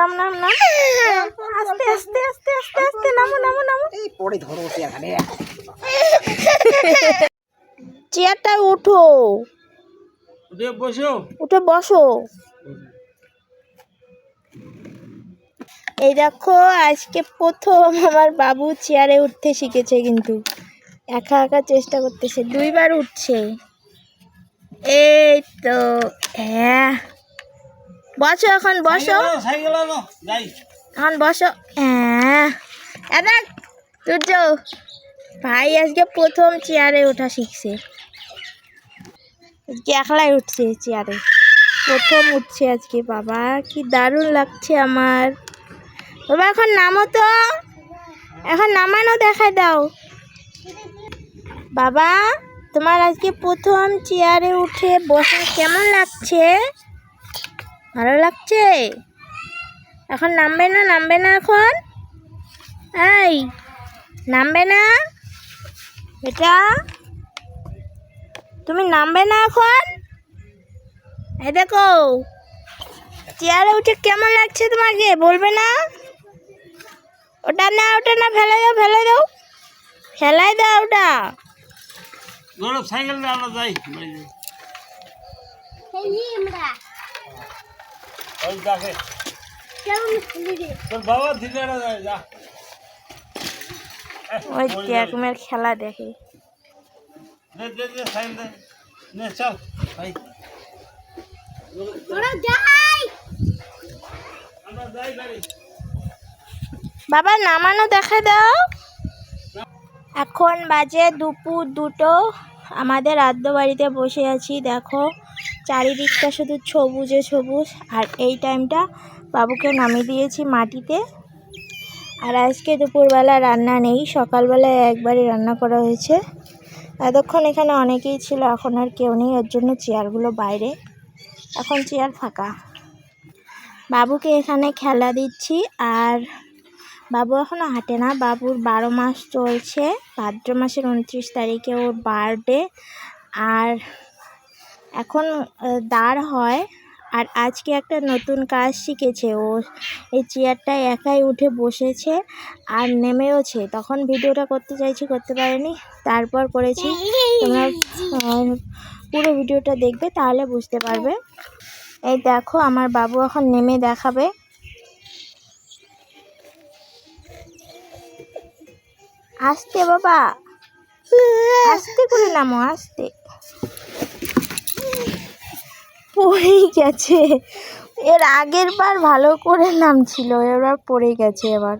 নাম নাম নাম। আস্তে আস্তে আস্তে আস্তে আস্তে নামো নামো নামো। এই পরে ধরো এখানে। চেয়ারটা উঠো। উঠে বসো। উঠে বসো। এই দেখো আজকে প্রথম আমার বাবু চেয়ারে উঠতে শিখেছে কিন্তু। একা একা চেষ্টা করতেছে। দুইবার উঠছে। এই তো হ্যাঁ। বসো এখন বসো। এখন বসো। হ্যাঁ। তুর্য ভাই আজকে প্রথম চেয়ারে ওঠা শিখছে। আজকে একলাই উঠছে চেয়ারে। প্রথম উঠছে আজকে বাবা। কি দারুণ লাগছে আমার। বাবা এখন নামো তো। এখন নামানো দেখায় দাও। বাবা তোমার আজকে প্রথম চেয়ারে উঠে বসা কেমন লাগছে? ভালো লাগছে? এখন নামবে না নামবে না এখন? এই, নামবে না? এটা? তুমি নামবে না এখন? এই দেখো, চেয়ারে উঠে কেমন লাগছে তোমাকে? বলবে না? ওটা না ওটা না ফেলে দাও ফেলে দাও। ফেলাই দাও ওটা। সাইকেল আমরা যাই বাড়ি যাই। ওই দেখে। তোর বাবা দিলে না যায় যা। ওই পড়ে খেলা দেখে। দে দে দে সাইকেল দে। নে চল। ভাই। আমরা যাই বাড়ি। বাবা নামানো দেখা দাও। এখন বাজে দুপুর দুটো। আমাদের আদ্য বাড়িতে বসে আছি দেখো। চারিদিকটা শুধু সবুজে সবুজ, আর এই টাইমটা বাবুকে নামিয়ে দিয়েছি মাটিতে। আর আজকে দুপুরবেলা রান্না নেই, সকালবেলায় একবারই রান্না করা হয়েছে। এতক্ষণ এখানে অনেকেই ছিল, এখন আর কেউ নেই ওর জন্য চেয়ারগুলো বাইরে। এখন চেয়ার ফাঁকা। বাবুকে এখানে খেলা দিচ্ছি, আর বাবু এখনও হাঁটে না। বাবুর বারো মাস চলছে, ভাদ্র মাসের উনত্রিশ তারিখে ওর বার্থডে আর এখন দাঁড় হয় আর আজকে একটা নতুন কাজ শিখেছে। ও এই চেয়ারটায় একাই উঠে বসেছে আর নেমেওছে। তখন ভিডিওটা করতে চাইছি, করতে পারিনি। তারপর করেছি। তোমরা পুরো ভিডিওটা দেখবে, তাহলে বুঝতে পারবে। এই দেখো, আমার বাবু এখন নেমে দেখাবে। আস্তে বাবা। আস্তে করে নামো, আস্তে। পড়েই গেছে। এর আগের বার ভালো করে নামছিল এবার পড়ে গেছে এবার।